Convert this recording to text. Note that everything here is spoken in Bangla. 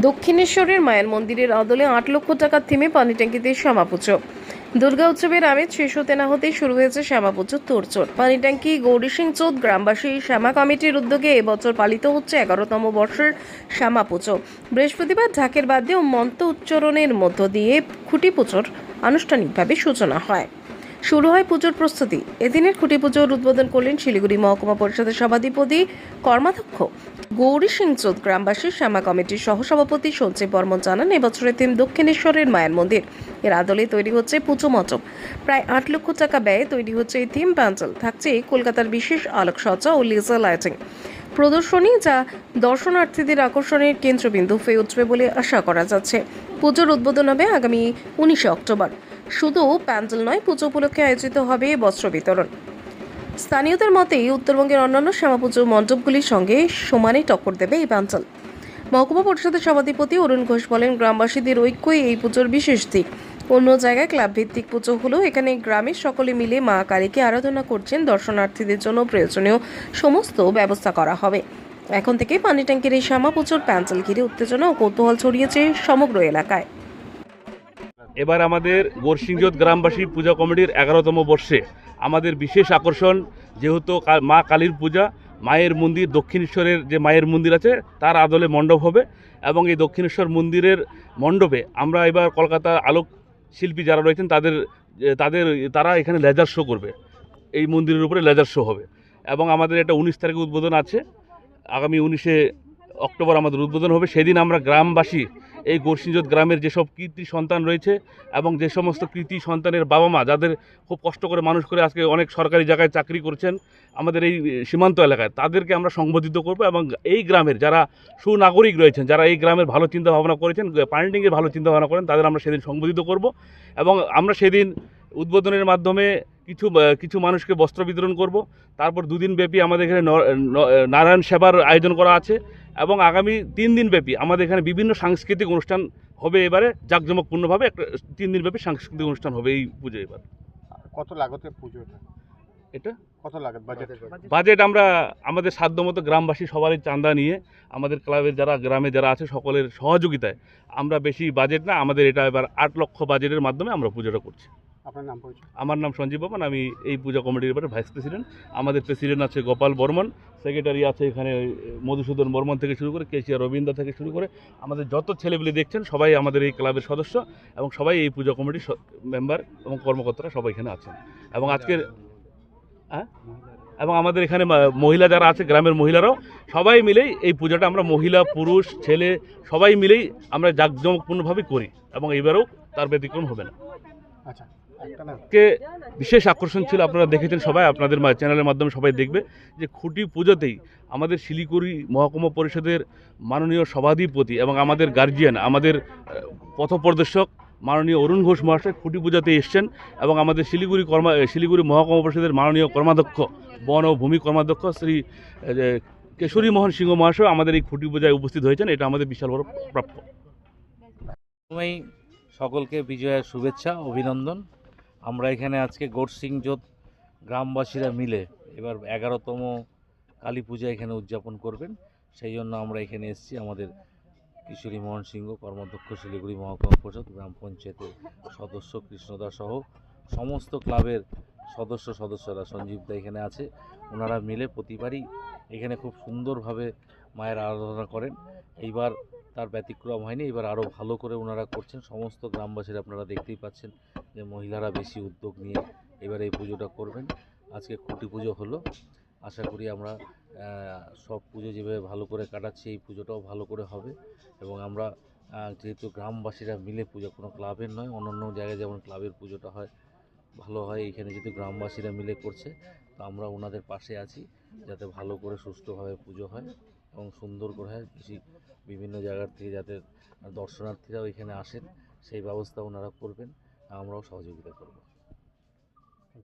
দক্ষিণেশ্বরের মায়ের মন্দিরের আদলে আট লক্ষ টাকার থিমে পানি ট্যাঙ্কিতে শ্যামাপুজো। দুর্গা উৎসবের আমেজ শেষ হতে না হতেই শুরু হয়েছে শ্যামাপুজোর তোড়জোড়। পানি ট্যাঙ্কি, গৌরী সিং চোদ গ্রামবাসী, শ্যামা কমিটির উদ্যোগে এবছর পালিত হচ্ছে এগারোতম বর্ষের শ্যামা পুজো বৃহস্পতিবার ঢাকের বাদ্যে ও মন্ত্র উচ্চারণের মধ্য দিয়ে খুঁটি পুজোর আনুষ্ঠানিকভাবে সূচনা হয়। শুরু হয় পুজোর প্রস্তুতি। এদিনের খুঁটি পুজোর উদ্বোধন করলেন শিলিগুড়ি মহকুমা পরিষদের সভাধিপতি, কর্মাধ্যক্ষ গৌরী সিং চোদ গ্রামবাসী, শ্যামা কমিটির সহসভাপতি সঞ্জীব বর্মন জানান, এবছরের থিম দক্ষিণেশ্বরের মায়ের মন্দির। এর আদলে তৈরি হচ্ছে পুজো মচক প্রায় আট লক্ষ টাকা ব্যয়ে তৈরি হচ্ছে এই থিম প্যান্ডেল থাকছে কলকাতার বিশেষ আলোকসজ্জা ও লেজার লাইটিং। প্রদর্শনী যা দর্শনার্থীদের আকর্ষণের কেন্দ্রবিন্দু হয়ে উঠবে বলে আশা করা যাচ্ছে। পুজোর উদ্বোধন হবে আগামী উনিশে অক্টোবর। শুধু প্যান্ডেল নয়, পুজো উপলক্ষে আয়োজিত হবে বস্ত্র বিতরণ। স্থানীয়দের মতেই উত্তরবঙ্গের অন্যান্য শ্যামাপুজো মণ্ডপগুলির সঙ্গে সমানে টক্কর দেবে এই প্যান্ডেল। মহকুমা পরিষদের সভাধিপতি অরুণ ঘোষ বলেন, গ্রামবাসীদের ঐক্যই এই পুজোর বিশেষ দিক। অন্য জায়গায় ক্লাব ভিত্তিক পুজো হলেও এখানে গ্রামের সকলে মিলে মা কালীকে আরাধনা করছেন। দর্শনার্থীদের জন্য প্রয়োজনীয় সমস্ত ব্যবস্থা করা হবে। এখন থেকে পানি ট্যাঙ্কির এই শ্যামা পুজোর প্যান্ডেল ঘিরে উত্তেজনা ও কৌতূহল ছড়িয়েছে সমগ্র এলাকায়। এবার আমাদের গোরসিংজোত গ্রামবাসী পূজা কমিটির এগারোতম বর্ষে আমাদের বিশেষ আকর্ষণ যেহেতু মা কালীর পূজা, মায়ের মন্দির, দক্ষিণেশ্বরের যে মায়ের মন্দির আছে, তার আদলে মণ্ডপ হবে এবং এই দক্ষিণেশ্বর মন্দিরের মণ্ডপে আমরা এবার কলকাতার আলোক শিল্পী যারা রয়েছেন, তাদের তাদের, তারা এখানে লেজার শো করবে। এই মন্দিরের উপরে লেজার শো হবে এবং আমাদের এটা উনিশ তারিখে উদ্বোধন আছে। আগামী উনিশে অক্টোবর আমাদের উদ্বোধন হবে। সেদিন আমরা গ্রামবাসী এই গোরসিংজোত গ্রামের যেসব কৃতি সন্তান রয়েছে এবং যে সমস্ত কৃতি সন্তানের বাবা মা যাদের খুব কষ্ট করে মানুষ করে আজকে অনেক সরকারি জায়গায় চাকরি করছেন আমাদের এই সীমান্ত এলাকায়, তাদেরকে আমরা সংবোধিত করব এবং এই গ্রামের যারা সুনাগরিক রয়েছেন, যারা এই গ্রামের ভালো চিন্তা ভাবনা করেছেন পার্টিংয়ের ভালো চিন্তা ভাবনা করেন, তাদের আমরা সেদিন সংবোধিত করব এবং আমরা সেদিন উদ্বোধনের মাধ্যমে কিছু কিছু মানুষকে বস্ত্র বিতরণ করব। তারপর দুদিন ব্যাপী আমাদের এখানে ন- ন- নারায়ণ সেবার আয়োজন করা আছে এবং আগামী তিন দিন ব্যাপী আমাদের এখানে বিভিন্ন সাংস্কৃতিক অনুষ্ঠান হবে এবারে জাঁকজমকপূর্ণভাবে একটা তিন দিন ব্যাপী সাংস্কৃতিক অনুষ্ঠান হবে এই পুজো এবার। কত লাগতে পুজোটা এটা? কত লাগত বাজেট বাজেট আমরা আমাদের সাধ্যমতো গ্রামবাসী সবারই চাঁদা নিয়ে আমাদের ক্লাবের যারা গ্রামে যারা আছে সকলের সহযোগিতায় আমরা বেশি বাজেট না আমাদের এটা এবার আট লক্ষ বাজেটের মাধ্যমে আমরা পুজোটা করছি। আপনার নাম পরিচয়? আমার নাম সঞ্জীব বর্মন আমি এই পূজা কমিটির ব্যাপারে ভাইস প্রেসিডেন্ট। আমাদের প্রেসিডেন্ট আছে গোপাল বর্মন সেক্রেটারি আছে এখানে মধুসূদন বর্মন থেকে শুরু করে কেশিয়া রবীন্দ্র থেকে শুরু করে। আমাদের যত ছেলেগুলি দেখছেন সবাই আমাদের এই ক্লাবের সদস্য এবং সবাই এই পূজা কমিটির মেম্বার এবং কর্মকর্তারা সবাই এখানে আছেন। এবং আজকের হ্যাঁ? এবং আমাদের এখানে মহিলা যারা আছে গ্রামের মহিলারাও সবাই মিলেই এই পূজাটা আমরা মহিলা পুরুষ ছেলে সবাই মিলেই আমরা জাঁকজমকপূর্ণভাবে করি এবং এবারেও তার ব্যতিক্রম হবে না। আচ্ছা। কে বিশেষ আকর্ষণ ছিল আপনারা দেখেছেন সবাই, আপনাদের চ্যানেলের মাধ্যমে সবাই দেখবে যে খুঁটি পুজোতেই আমাদের শিলিগুড়ি মহকুমা পরিষদের মাননীয় সভাধিপতি এবং আমাদের গার্জিয়ান আমাদের পথপ্রদর্শক মাননীয় অরুণ ঘোষ মহাশয় খুঁটি পূজাতে এসছেন এবং আমাদের শিলিগুড়ি কর্মা শিলিগুড়ি মহকুমা পরিষদের মাননীয় কর্মাধ্যক্ষ, বন ও ভূমি কর্মাধ্যক্ষ শ্রী কেশরী মোহন সিংহ মহাশয় আমাদের এই খুঁটি পূজায় উপস্থিত হয়েছেন। এটা আমাদের বিশাল বড় প্রাপ্য। সকলকে বিজয়ের শুভেচ্ছা, অভিনন্দন। আমরা এখানে আজকে গোরসিংজোত গ্রামবাসীরা মিলে এবার এগারোতম কালী পূজা এখানে উদযাপন করবেন। সেই জন্য আমরা এখানে এসেছি আমাদের কিশোরী মোহন সিংহ, কর্মাধ্যক্ষ শিলিগুড়ি মহকুমা পরিষদ, গ্রাম পঞ্চায়েতের সদস্য কৃষ্ণদা সহ সমস্ত ক্লাবের সদস্য সদস্যরা। সঞ্জীব দা এখানে আছে। ওনারা মিলে প্রতিবারই এখানে খুব সুন্দরভাবে মায়ের আরাধনা করেন। এইবার তার ব্যতিক্রম হয়নি। এবার আরও ভালো করে ওনারা করছেন। সমস্ত গ্রামবাসীরা আপনারা দেখতেই পাচ্ছেন যে মহিলারা বেশি উদ্যোগ নিয়ে এবার এই পুজোটা করবেন। আজকে খুঁটি পুজো হলো। আশা করি আমরা সব পুজো যেভাবে ভালো করে কাটাচ্ছি, এই পুজোটাও ভালো করে হবে। এবং আমরা যেহেতু গ্রামবাসীরা মিলে পুজো, কোনো ক্লাবের নয়, অন্যান্য জায়গায় যেমন ক্লাবের পুজোটা হয়, ভালো হয়। এখানে যেহেতু গ্রামবাসীরা মিলে করছে, তো আমরা ওনাদের পাশে আছি, যাতে ভালো করে সুষ্ঠুভাবে পুজো হয়। এবং সুন্দর করে কৃষি বেশি বিভিন্ন জায়গার থেকে যাতে দর্শনার্থীরাও এখানে আসেন, সেই ব্যবস্থা ওনারা করবেন, আমরাও সহযোগিতা করব।